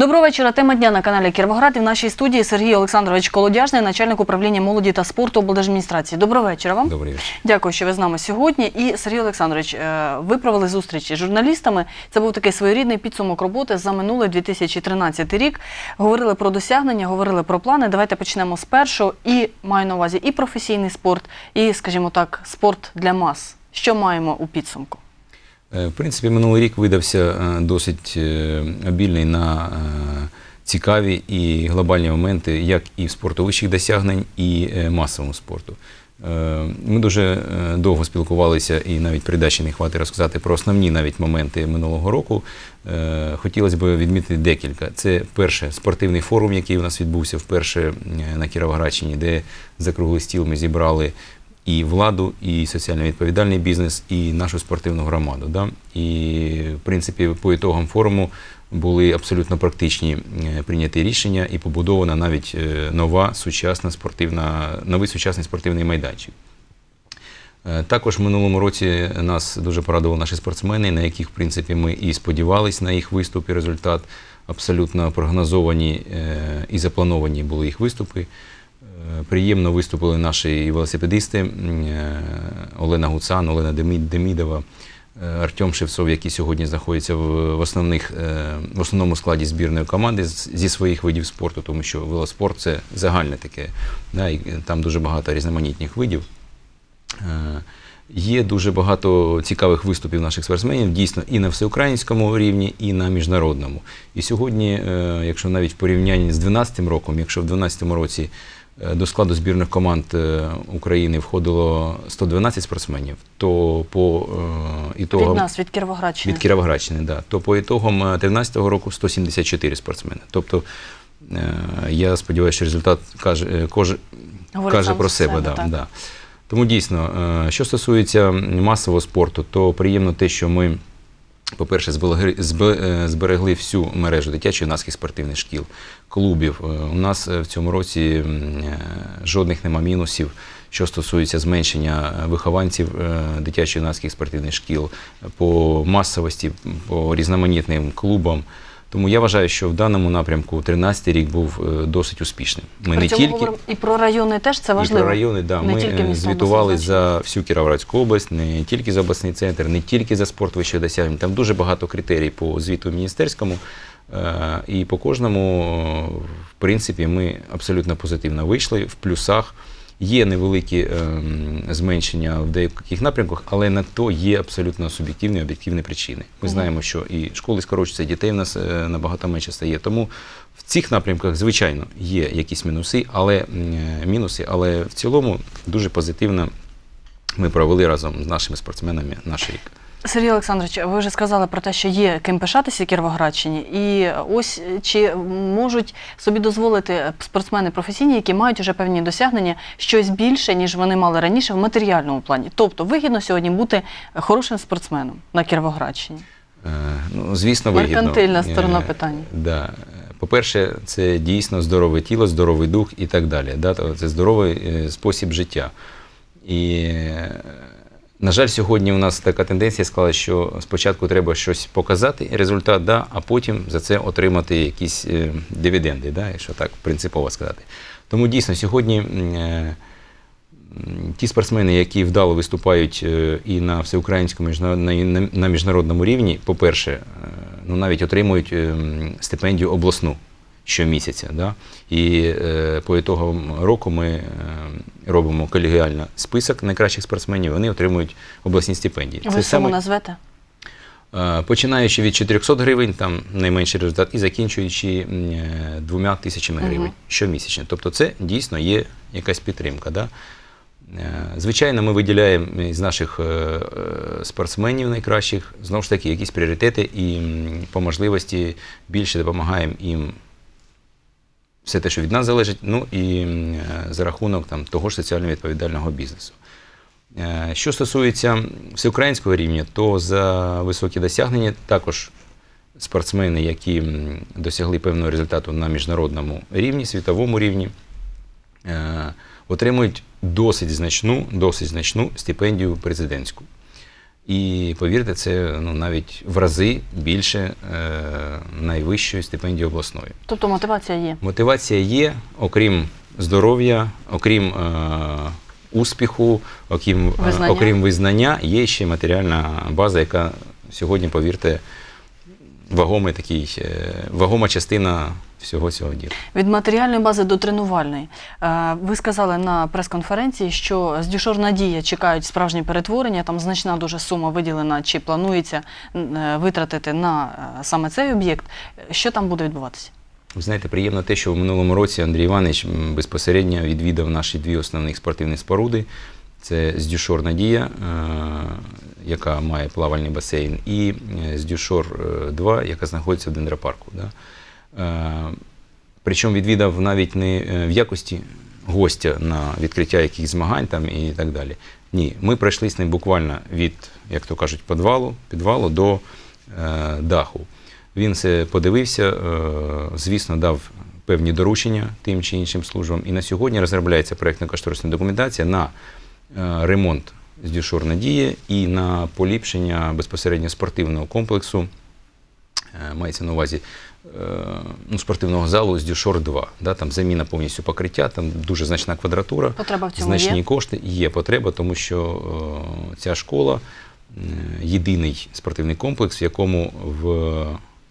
Доброго вечора. Тема дня на каналі Кіровоград. І в нашій студії Сергій Олександрович Колодяжний, начальник управління молоді та спорту облдержадміністрації. Доброго вечора вам. Добрий вечір. Дякую, що ви з нами сьогодні. І Сергій Олександрович, е, ви провели зустрічі з журналістами. Це був такий своєрідний підсумок роботи за минулий 2013 рік. Говорили про досягнення, говорили про плани. Давайте почнемо з першого. І маю на увазі і професійний спорт, і, скажімо так, спорт для мас. Що маємо у підсумку? Е, В принципі, минулий рік видався е, досить е, обільний на цікаві і глобальні моменти, як і в спортовищих досягнень, і масовому спорту. Ми дуже довго спілкувалися і навіть передачі не хватить розказати про основні навіть моменти минулого року. Хотілося б відмітити декілька. Це перше спортивний форум, який у нас відбувся вперше на Кіровоградщині, де за круглий стіл ми зібрали і владу, і соціально відповідальний бізнес, і нашу спортивну громаду. Да? І, в принципі, по ітогам форуму були абсолютно практичні е, прийняті рішення і побудована навіть е, нова сучасна спортивна, новий сучасний спортивний майданчик. Е, Також в минулому році нас дуже порадували наші спортсмени, на яких, в принципі, ми і сподівались на їх виступ і результат. Абсолютно прогнозовані і заплановані були їх виступи. Е, Приємно виступили наші велосипедисти е, Олена Гуцан, Олена Демідова, е, Артем Шевцов, які сьогодні знаходяться в, основних, в основному складі збірної команди зі своїх видів спорту, тому що велоспорт це загальне таке, да, і там дуже багато різноманітних видів. Є дуже багато цікавих виступів наших спортсменів, дійсно, і на всеукраїнському рівні, і на міжнародному. І сьогодні, якщо навіть в порівнянні з 2012 роком, якщо в 2012 році до складу збірних команд е, України входило 112 спортсменів, то по е, ітогам Від нас, від Кіровоградщини. від Кіровоградщини, да, то по ітогам 2013 року 174 спортсмени. Тобто е, я сподіваюся, що результат каже, е, Говорить каже про себе. себе, да, так. Да. Тому дійсно, е, що стосується масового спорту, то приємно те, що ми, по-перше, е, зберегли всю мережу дитячо-юнацьких спортивних шкіл, клубів. Е, У нас е, в цьому році жодних нема мінусів. Що стосується зменшення вихованців дитячо-юнацьких спортивних шкіл по масовості, по різноманітним клубам. Тому я вважаю, що в даному напрямку 13-й рік був е, досить успішним. Ми При не тільки говоримо і про райони теж це важливо. і про райони, да. Не ми е, звітували за всю Кіровоградську область, не тільки за обласний центр, не тільки за спорт вищих досягнень. Там дуже багато критерій по звіту міністерському. Е, І по кожному, в принципі, ми абсолютно позитивно вийшли в плюсах. Є невеликі ем, зменшення в деяких напрямках, але на то є абсолютно суб'єктивні і об'єктивні причини. Ми знаємо, що і школи скорочуються, дітей в нас е, набагато менше стає. Тому в цих напрямках, звичайно, є якісь мінуси, але е, мінуси, але в цілому дуже позитивно ми провели разом з нашими спортсменами наш рік. Сергій Олександрович, ви вже сказали про те, що є ким пишатися Кіровоградщині, і ось е, чи можуть собі дозволити спортсмени професійні, які мають вже певні досягнення, щось більше, ніж вони мали раніше в матеріальному плані. Тобто вигідно сьогодні бути хорошим спортсменом на Кіровоградщині. Е, Ну, звісно, вигідно. Меркантильна сторона Е, питання. Да. По-перше, це дійсно здорове тіло, здоровий дух і так далі. Да? Це здоровий е, спосіб життя. І, е, на жаль, сьогодні у нас така тенденція склалася, що спочатку треба щось показати, результат, да, а потім за це отримати якісь е, дивіденди, да, якщо так принципово сказати. Тому дійсно сьогодні. е, Ті спортсмени, які вдало виступають е, і на всеукраїнському, на- на- на міжнародному рівні, по-перше, ну, навіть отримують ем, стипендію обласну щомісяця. Да? І е, по ітогам року ми е, робимо колегіально список найкращих спортсменів, вони отримують обласні стипендії. Ви суму назвете? Е, Починаючи від 400 гривень, там найменший результат, і закінчуючи е, двома тисячами гривень Мгм. щомісячно. Тобто це дійсно є якась підтримка. Да? Е, Звичайно, ми виділяємо з наших спортсменів найкращих, знову ж таки, якісь пріоритети і по можливості більше допомагаємо їм все те, що від нас залежить, ну і е, за рахунок там, того ж соціально відповідального бізнесу. Е, Що стосується всеукраїнського рівня, то за високі досягнення також спортсмени, які досягли певного результату на міжнародному рівні, світовому рівні, е, отримують досить значну, досить значну стипендію президентську. І повірте, це ну, навіть в рази більше е, найвищої стипендії обласної. Тобто мотивація є. Мотивація є, окрім здоров'я, окрім е, успіху, окрім е, Визнання. окрім визнання, є ще матеріальна база, яка сьогодні, повірте, вагомий такий, е, вагома частина всього цього діла. Від матеріальної бази до тренувальної. Е, Ви сказали на прес-конференції, що з Дюшор Надія чекають справжні перетворення. Там значна дуже сума виділена, чи планується е, витратити на саме цей об'єкт. Що там буде відбуватися? Ви знаєте, приємно те, що в минулому році Андрій Іванович безпосередньо відвідав наші дві основних спортивні споруди. Це Здюшор Надія, е, яка має плавальний басейн, і е, Здюшор 2, яка знаходиться в дендропарку. Да? Е, Причому відвідав навіть не е, в якості гостя на відкриття якихось змагань там і так далі. Ні, ми пройшли з ним буквально від, як то кажуть, підвалу, підвалу до е, даху. Він це подивився, е, звісно, дав певні доручення тим чи іншим службам. І на сьогодні розробляється проєктно-кошторисна документація на е, ремонт з дюшор надії і на поліпшення безпосередньо спортивного комплексу. Е, Мається на увазі е, ну, спортивного залу з Дюшор 2. Да, там заміна повністю покриття, там дуже значна квадратура. Потреба в цьому Значні є? кошти є потреба, тому що е, ця школа е, єдиний спортивний комплекс, в якому в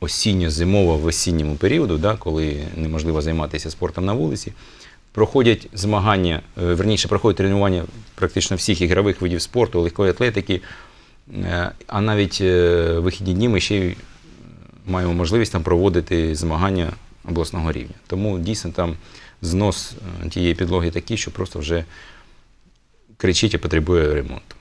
осінньо-зимово в осінньому періоду, да, коли неможливо займатися спортом на вулиці, проходять змагання, е, верніше проходять тренування практично всіх ігрових видів спорту, легкої атлетики. Е, А навіть е, вихідні дні ми ще маємо можливість там проводити змагання обласного рівня. Тому дійсно там знос тієї підлоги такий, що просто вже кричить і потребує ремонту.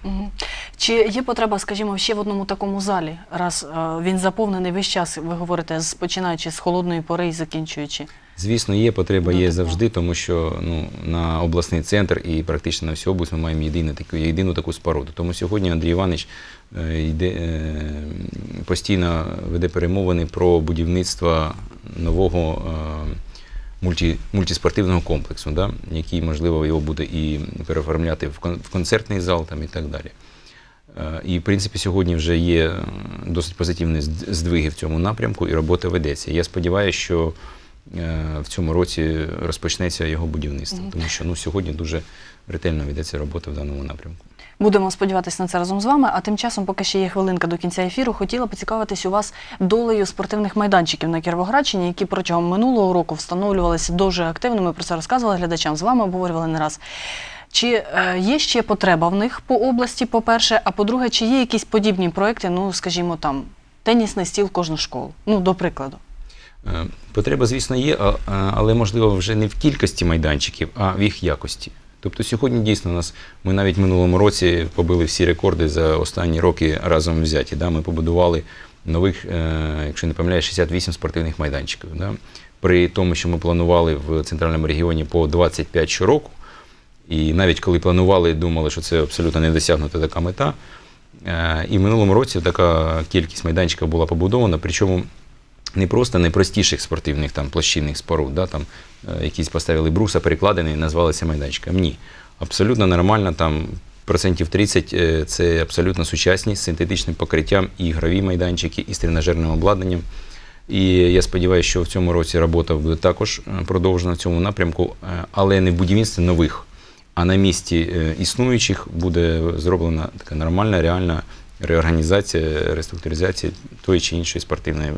Чи є потреба, скажімо, ще в одному такому залі, раз він заповнений весь час, ви говорите, починаючи з холодної пори і закінчуючи? Звісно, є потреба, Ну, є завжди, тому що ну, на обласний центр і практично на всю область ми маємо єдину таку, єдину таку споруду. Тому сьогодні Андрій Іванович е, йде, е, постійно веде перемовини про будівництво нового е, мульті, мультиспортивного комплексу, да, який, можливо, його буде і переоформляти в концертний зал там, і так далі. І, в принципі, сьогодні вже є досить позитивні здвиги в цьому напрямку, і робота ведеться. Я сподіваюся, що в цьому році розпочнеться його будівництво, тому що ну, сьогодні дуже ретельно ведеться робота в даному напрямку. Будемо сподіватися на це разом з вами. А тим часом, поки ще є хвилинка до кінця ефіру, хотіла поцікавитись у вас долею спортивних майданчиків на Кіровоградщині, які протягом минулого року встановлювалися дуже активно. Ми про це розказували глядачам. З вами обговорювали не раз. Чи е, є ще потреба в них по області, по-перше, а по-друге, чи є якісь подібні проекти, ну скажімо, там тенісний стіл кожну школу? Ну, до прикладу. Е, Потреба, звісно, є, але можливо вже не в кількості майданчиків, а в їх якості. Тобто сьогодні дійсно у нас ми навіть в минулому році побили всі рекорди за останні роки разом взяті. Да? Ми побудували нових, е, якщо не помиляюсь, 68 спортивних майданчиків. Да? При тому, що ми планували в центральному регіоні по 25 щороку, і навіть коли планували, думали, що це абсолютно не досягнута така мета. Е, І в минулому році така кількість майданчиків була побудована, причому не просто найпростіших спортивних там площинних споруд, да, там е, якісь поставили бруса, перекладені, назвалися майданчиком. Ні. Абсолютно нормально, там процентів 30 е, це абсолютно сучасні з синтетичним покриттям і ігрові майданчики, і з тренажерним обладнанням. І я сподіваюся, що в цьому році робота буде також е, продовжена в цьому напрямку, але не в будівництві нових, а на місці існуючих буде зроблена така нормальна, реальна реорганізація, реструктуризація тої чи іншої спортивної,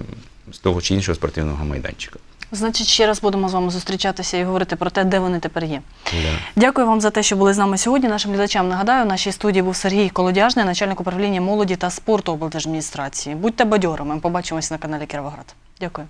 з того чи іншого спортивного майданчика. Значить, ще раз будемо з вами зустрічатися і говорити про те, де вони тепер є. Да. Дякую вам за те, що були з нами сьогодні. Нашим глядачам нагадаю, в нашій студії був Сергій Колодяжний, начальник управління молоді та спорту облдержадміністрації. Будьте бадьорими. Побачимось на каналі Кіровоград. Дякую.